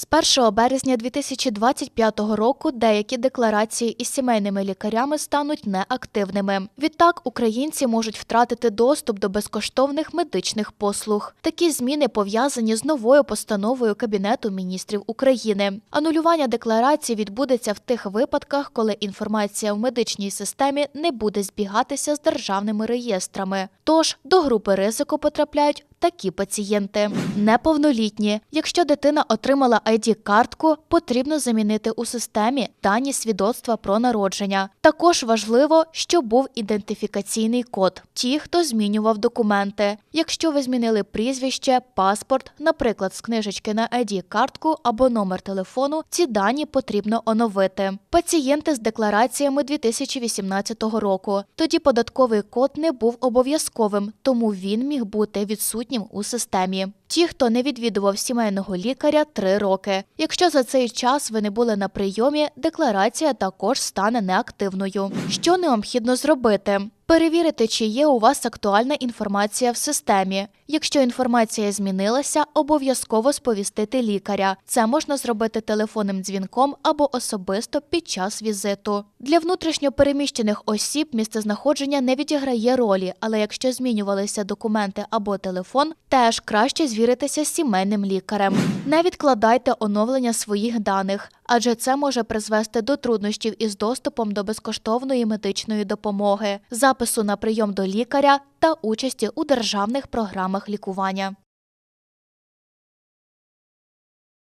З 1 березня 2025 року деякі декларації із сімейними лікарями стануть неактивними. Відтак українці можуть втратити доступ до безкоштовних медичних послуг. Такі зміни пов'язані з новою постановою Кабінету міністрів України. Анулювання декларацій відбудеться в тих випадках, коли інформація в медичній системі не буде збігатися з державними реєстрами. Тож до групи ризику потрапляють такі пацієнти. Неповнолітні. Якщо дитина отримала id картку потрібно замінити у системі дані свідоцтва про народження. Також важливо, щоб був ідентифікаційний код. Ті, хто змінював документи. Якщо ви змінили прізвище, паспорт, наприклад, з книжечки на id картку або номер телефону, ці дані потрібно оновити. Пацієнти з деклараціями 2018 року. Тоді податковий код не був обов'язковим, тому він міг бути відсутнім у системі. Ті, хто не відвідував сімейного лікаря 3 роки. Якщо за цей час ви не були на прийомі, декларація також стане неактивною. Що необхідно зробити? Перевірити, чи є у вас актуальна інформація в системі. Якщо інформація змінилася, обов'язково сповістити лікаря. Це можна зробити телефонним дзвінком або особисто під час візиту. Для внутрішньо переміщених осіб місцезнаходження не відіграє ролі, але якщо змінювалися документи або телефон, теж краще звіритися з сімейним лікарем. Не відкладайте оновлення своїх даних, адже це може призвести до труднощів із доступом до безкоштовної медичної допомоги, запису на прийом до лікаря та участі у державних програмах лікування.